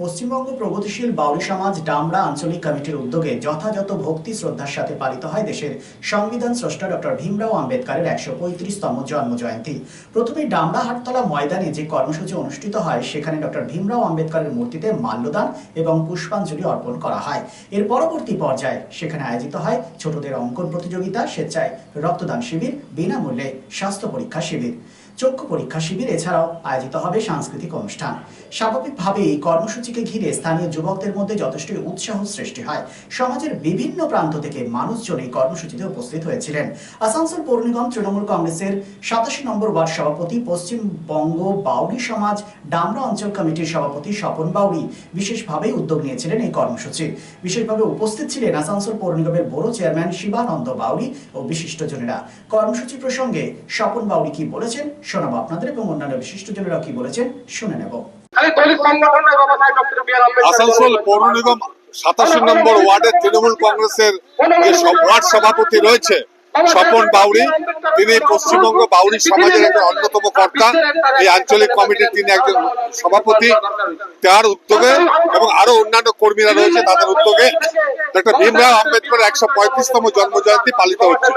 পশ্চিমবঙ্গ প্রগতিশীল বাউরি সমাজ ডামরা আঞ্চলিক কমিটির উদ্যোগে যথাযথ ভক্তি শ্রদ্ধার সাথে পালিত হয় দেশের সংবিধান স্রষ্টা ডক্টর ভীমরাও আম্বেদকরের একশো পঁয়ত্রিশতম জন্ম জয়ন্তী প্রথমে ডামরা হাটতলা ময়দানে যে কর্মসূচি অনুষ্ঠিত হয়, সেখানে ডক্টর ভীমরাও আম্বেদকারের মূর্তিতে মাল্যদান এবং পুষ্পাঞ্জলি অর্পণ করা হয়। এর পরবর্তী পর্যায়ে সেখানে আয়োজিত হয় ছোটদের অঙ্কন প্রতিযোগিতা, স্বেচ্ছায় রক্তদান শিবির, বিনামূল্যে স্বাস্থ্য পরীক্ষা শিবির। চক্ষু পরীক্ষা শিবির, এছাড়াও আয়োজিত হবে সাংস্কৃতিক অনুষ্ঠান। স্বাভাবিকভাবে এই কর্মসূচিকে ঘিরে স্থানীয় যুবকদের মধ্যে যথেষ্ট উৎসাহ সৃষ্টি হয়। সমাজের বিভিন্ন প্রান্ত থেকে মানুষজন এই কর্মসূচিতে উপস্থিত হয়েছিলেন। আসানসোল পৌর নিগম তৃণমূল কংগ্রেসের সাতাশি নম্বর ওয়ার্ড সভাপতি পশ্চিমবঙ্গ বাউরি সমাজ ডামরা অঞ্চল কমিটির সভাপতি স্বপন বাউরি বিশেষভাবে উদ্যোগ নিয়েছিলেন এই কর্মসূচি। বিশেষভাবে উপস্থিত ছিলেন আসানসোল পৌর নিগমের বড় চেয়ারম্যান শিবানন্দ বাউরি ও বিশিষ্টজনেরা। কর্মসূচি প্রসঙ্গে স্বপন বাউরি কি বলেছেন শোনাবো আপনাদের এবং অন্যান্য বিশিষ্টজনেরা কি বলেছেন শুনে নেব। আসানসোল পৌর নিগম সাতাশি নম্বর ওয়ার্ডের তৃণমূল কংগ্রেসের যে ওয়ার্ড সভাপতি রয়েছে স্বপন বাউরি তিনি পশ্চিমবঙ্গ বাউরি সমাজের একটা অন্যতম কর্তা। এই আঞ্চলিক কমিটির তিনি একজন সভাপতি। তার উদ্যোগে এবং আরও অন্যান্য কর্মীরা রয়েছে তাদের উদ্যোগে। ডক্টর ভীমরাও আম্বেদকরের একশো পঁয়ত্রিশতম জন্মজয়ন্তী পালিত হচ্ছে।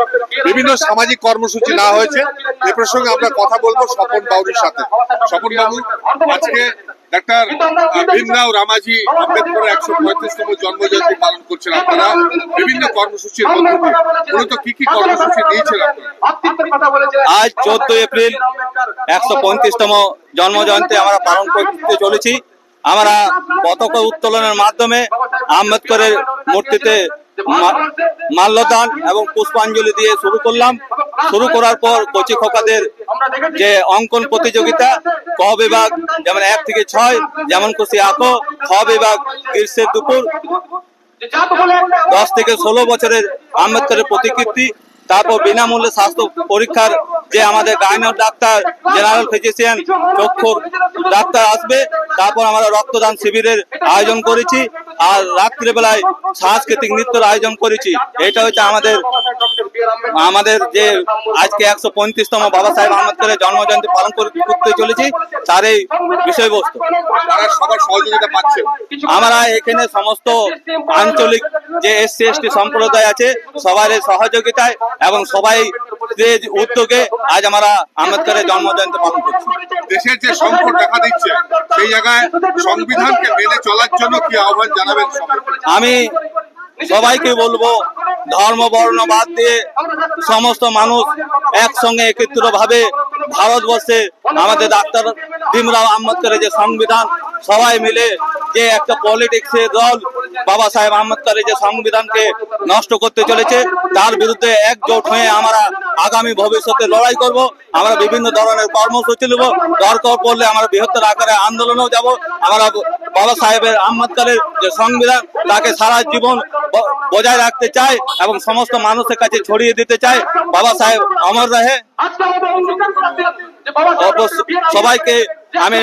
বিভিন্ন সামাজিক কর্মসূচি নেওয়া হয়েছে। এ প্রসঙ্গে আমরা কথা বলব স্বপন বাউরির সাথে। স্বপন বাবু আজকে ডাক্তার ভীমরাও রামাজি আম্বেদকরের একশো পঁয়ত্রিশতম জন্মজয়ন্তী পালন করছেন আপনারা। বিভিন্ন কর্মসূচির মধ্যে মূলত কি কি কর্মসূচি আপনারা? আজ চোদ্দ এপ্রিল একশো পঁয়ত্রিশতম জন্ম জয়ন্তী আমরা পালন করতে চলেছি। আমরা পতাকা উত্তোলনের মাধ্যমে আম্বেদকরের মূর্তিতে মাল্যদান এবং পুষ্পাঞ্জলি দিয়ে শুরু করলাম। শুরু করার পর কচি খোকাদের যে অঙ্কন প্রতিযোগিতা ক বিভাগ যেমন এক থেকে ছয় যেমন খুশি আঁকো খ বিভাগ গ্রীষ্মের দুপুর দশ থেকে ষোলো বছরের আম্বেদকরের প্রতিকৃতি তারপর বিনামূল্যে স্বাস্থ্য পরীক্ষার যে আমাদের গাইনোর ডাক্তার জেনারেল ফিজিশিয়ান চক্ষুর ডাক্তার আসবে তারপর আমরা রক্তদান শিবিরের আয়োজন করেছি। আর রাত্রিবেলায় সাংস্কৃতিক নৃত্যের আয়োজন করেছি। এটা হচ্ছে আমাদের আমাদের যে আজকে একশো পঁয়ত্রিশতম বাবা সাহেব আম্বেদকরের জন্মজয়ন্তী পালন করে- করতে চলেছি তার এই বিষয়বস্তু। তারা সবার সহযোগিতা পাচ্ছে। আমরা এখানে সমস্ত আঞ্চলিক যে এসসি এসটি সম্প্রদায় আছে সবার সহযোগিতায় এবং সবাই উদ্যোগে আজ আমরা আম্বেদকরের জন্মজয়ন্তী পালন করছি। দেশের যে সংকট দেখা দিচ্ছে সেই জায়গায় সংবিধানকে মেনে চলার জন্য কি আহ্বান সবাইকে? আমি সবাইকে বলব ধর্ম বর্ণ বাদ দিয়ে সমস্ত মানুষ একসঙ্গে একত্রিত ভাবে ভারতবর্ষে আমাদের ডাক্তার ভীমরাও আম্বেদকরের যে সংবিধান সবাই মিলে যে একটা পলিটিক্সের দল বাবা সাহেব আম্বেদকরের যে সংবিধানকে নষ্ট করতে চলেছে তার বিরুদ্ধে একজোট হয়ে আমরা আগামী ভবিষ্যতে লড়াই করব আমরা বিভিন্ন ধরনের কর্মসূচি নেব দরকার পড়লে আমরা বৃহত্তর আকারে আন্দোলনেও যাব আমরা বাবা সাহেবের আহমদকালের যে সংবিধান, তাকে সারা জীবন বজায় রাখতে চায় এবং সমস্ত মানুষের কাছে ছড়িয়ে দিতে চায়। বাবা সাহেব অমর রহে। সবাইকে আমি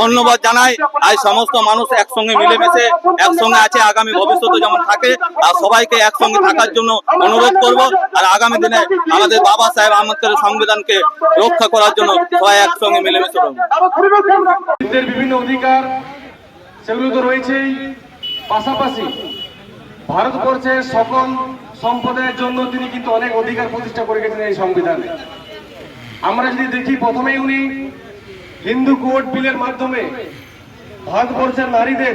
ধন্যবাদ জানাই। আজ সমস্ত মানুষ একসঙ্গে মিলেমিশে একসঙ্গে আছে আগামী ভবিষ্যতে যেমন থাকে আর সবাইকে একসঙ্গে থাকার জন্য অনুরোধ করব আর আগামী দিনে আমাদের বাবা সাহেব আম্বেদকরের সংবিধানকে রক্ষা করার জন্য সবাই একসঙ্গে মিলেমিশে বিভিন্ন অধিকার সেগুলো তো রয়েছেই পাশাপাশি ভারতবর্ষের সকল সম্প্রদায়ের জন্য তিনি কিন্তু অনেক অধিকার প্রতিষ্ঠা করে গেছেন এই সংবিধানে। আমরা যদি দেখি প্রথমেই উনি হিন্দু কোর্ট বিলের মাধ্যমে ভারতবর্ষের নারীদের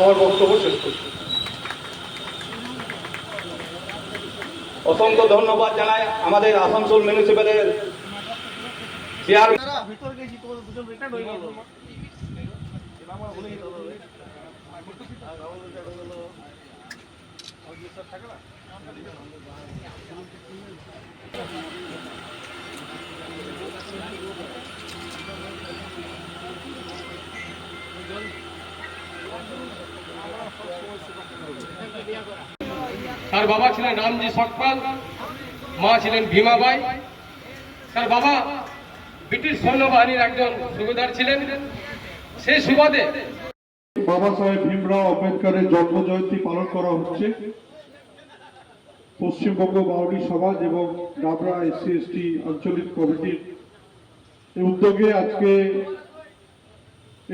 আমার বক্তব্য অসংখ্য ধন্যবাদ জানাই আমাদের আসানসোল মিউনিসিপ্যালের চেয়ারম্যান আচ্ছা, তার বাবা ছিলেন রামজি সটপাল, মা ছিলেন ভীমাবাই। তার বাবা ব্রিটিশ সৈন্যবাহিনীর একজন সুবেদার ছিলেন। সেই সুবাদে বাবা সাহেব ভীমরাও আম্বেদকরের জন্ম জয়ন্তী পালন করা হচ্ছে। পশ্চিমবঙ্গ বাউরি সমাজ এবং ডাবরা এসসি এসটি আঞ্চলিক কমিটির উদ্যোগে আজকে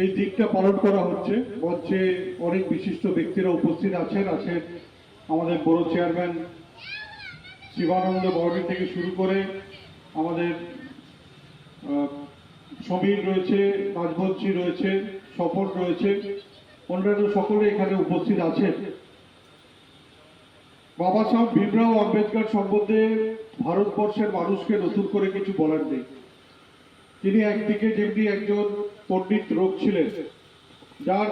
এই দিকটা পালন করা হচ্ছে। মঞ্চে অনেক বিশিষ্ট ব্যক্তিরা উপস্থিত আছেন আছেন আমাদের বড় চেয়ারম্যান শিবানন্দ বাউরি থেকে শুরু করে আমাদের সমীর রয়েছে, রাজবংশী রয়েছে সফর রয়েছে, অন্যান্য সকলে এখানে উপস্থিত আছেন। বাবা সাহেব ভীমরাও আম্বেদকর সম্বন্ধে ভারতবর্ষের মানুষকে নতুন করে কিছু বলার নেই। তিনি একদিকে যেমনি একজন পণ্ডিত লোক ছিলেন, যার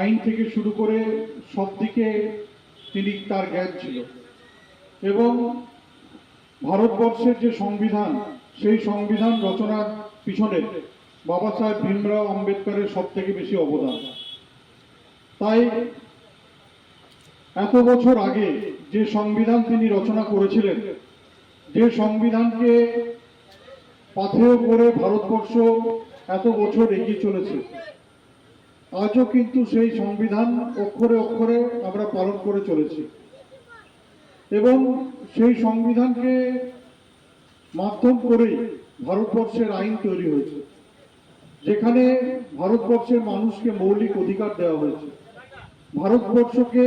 আইন থেকে শুরু করে সব দিকে তিনি তার জ্ঞান ছিল। এবং ভারতবর্ষের যে সংবিধান, সেই সংবিধান রচনার পিছনে বাবা সাহেব ভীমরাও আম্বেদকরের সব থেকে বেশি অবদান। তাই এত বছর আগে যে সংবিধান তিনি রচনা করেছিলেন, যে সংবিধানকে পাথেয় করে ভারতবর্ষ এত বছর এগিয়ে চলেছে আজও কিন্তু সেই সংবিধান অক্ষরে অক্ষরে আমরা পালন করে চলেছি। এবং সেই সংবিধানকে মাধ্যম করেই ভারতবর্ষের আইন তৈরি হয়েছে, যেখানে ভারতবর্ষের মানুষকে মৌলিক অধিকার দেওয়া হয়েছে। ভারতবর্ষকে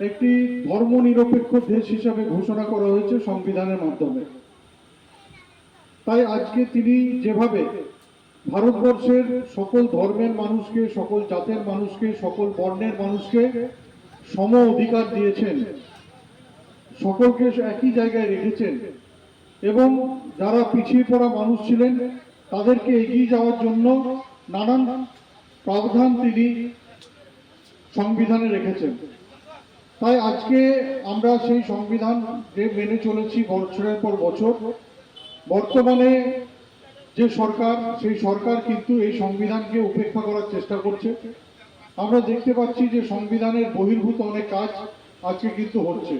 একটি ধর্মনিরপেক্ষ দেশ হিসাবে ঘোষণা করা হয়েছে সংবিধানের মাধ্যমে। তাই আজকে তিনি যেভাবে ভারতবর্ষের সকল ধর্মের মানুষকে, সকল জাতের মানুষকে, সকল বর্ণের মানুষকে সম অধিকার দিয়েছেন। সকলকে একই জায়গায় রেখেছেন এবং যারা পিছিয়ে পড়া মানুষ ছিলেন, তাদেরকে এগিয়ে যাওয়ার জন্য নানান প্রাবধান তিনি সংবিধানে রেখেছেন। তাই আজকে আমরা সেই সংবিধান যে মেনে চলেছি বছরের পর বছর, বর্তমানে যে সরকার, সেই সরকার কিন্তু এই সংবিধানকে উপেক্ষা করার চেষ্টা করছে। আমরা দেখতে পাচ্ছি যে সংবিধানের বহির্ভূত অনেক কাজ আজকে কিন্তু হচ্ছে।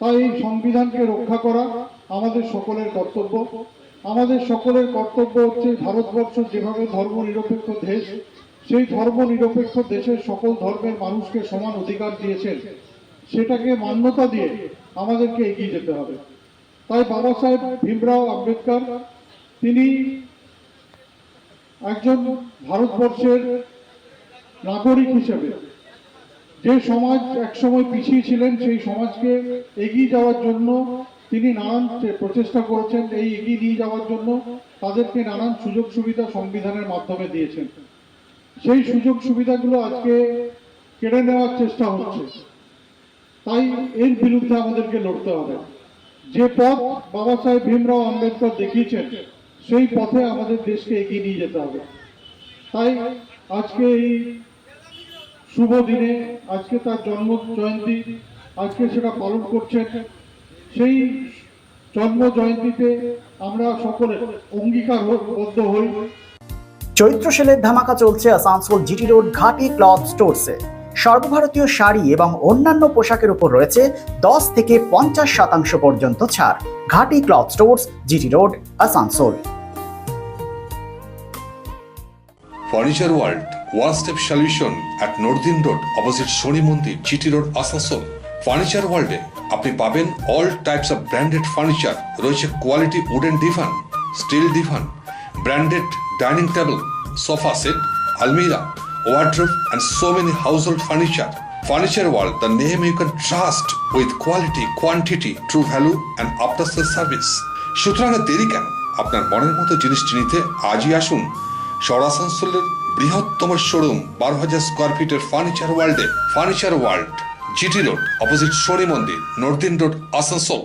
তাই এই সংবিধানকে রক্ষা করা আমাদের সকলের কর্তব্য। আমাদের সকলের কর্তব্য হচ্ছে ভারতবর্ষ যেভাবে ধর্ম নিরপেক্ষ দেশ, সেই ধর্ম নিরপেক্ষ দেশের সকল ধর্মের মানুষকে সমান অধিকার দিয়েছেন। সেটাকে মান্যতা দিয়ে আমাদেরকে এগিয়ে যেতে হবে। তাই বাবা সাহেব ভীমরাও আম্বেদকর তিনি একজন ভারতবর্ষের নাগরিক হিসেবে যে সমাজ একসময় পিছিয়ে ছিলেন, সেই সমাজকে এগিয়ে যাওয়ার জন্য তিনি নানান প্রচেষ্টা করেছেন। এই এগিয়ে নিয়ে যাওয়ার জন্য তাদেরকে নানান সুযোগ সুবিধা সংবিধানের মাধ্যমে দিয়েছেন। সেই সুযোগ সুবিধাগুলো আজকে কেড়ে নেওয়ার চেষ্টা হচ্ছে। তাই এর বিরুদ্ধে আমাদেরকে লড়তে হবে। যে পথ বাবা সাহেব ভীমরাও আম্বেদকর দেখিয়েছেন সেই পথে আমাদের দেশকে এগিয়ে নিয়ে যেতে হবে। তাই আজকে এই শুভ দিনে, আজকে তার জন্ম জয়ন্তী, আজকে সেটা পালন করছেন। সেই জন্ম জয়ন্তীতে আমরা সকলে অঙ্গীকারবদ্ধ হই। চৈত্র সেলের ধামাকা চলছে Asansol GT road Ghati cloth স্টোরসে। সর্বভারতীয় শাড়ি এবং অন্যান্য পোশাকের উপর রয়েছে দশ থেকে পঞ্চাশ শতাংশ পর্যন্ত ছাড়। Ghati cloth stores, GT road, Asansol. Furniture world one step solution at northern road opposite Shani Mandir GT road Asansol furniture ওয়ার্ল্ডে আপনি পাবেন all types of branded furniture রয়েছে quality wooden divan steel divan branded dining table sofa set আলমিরা wardrobe and so many household furniture. Furniture World, the name you can trust with quality, quantity, true value and after sales service. সুতরাং দেরি কেন আপনার মনের মতো জিনিসটি নিতে আজই আসুন সরাসানসোলের বৃহত্তম শোরুম বারো হাজার স্কোয়ার ফিটের ফার্নিচার ওয়ার্ল্ডে furniture world GT road opposite Shani Mandir northern road Asansol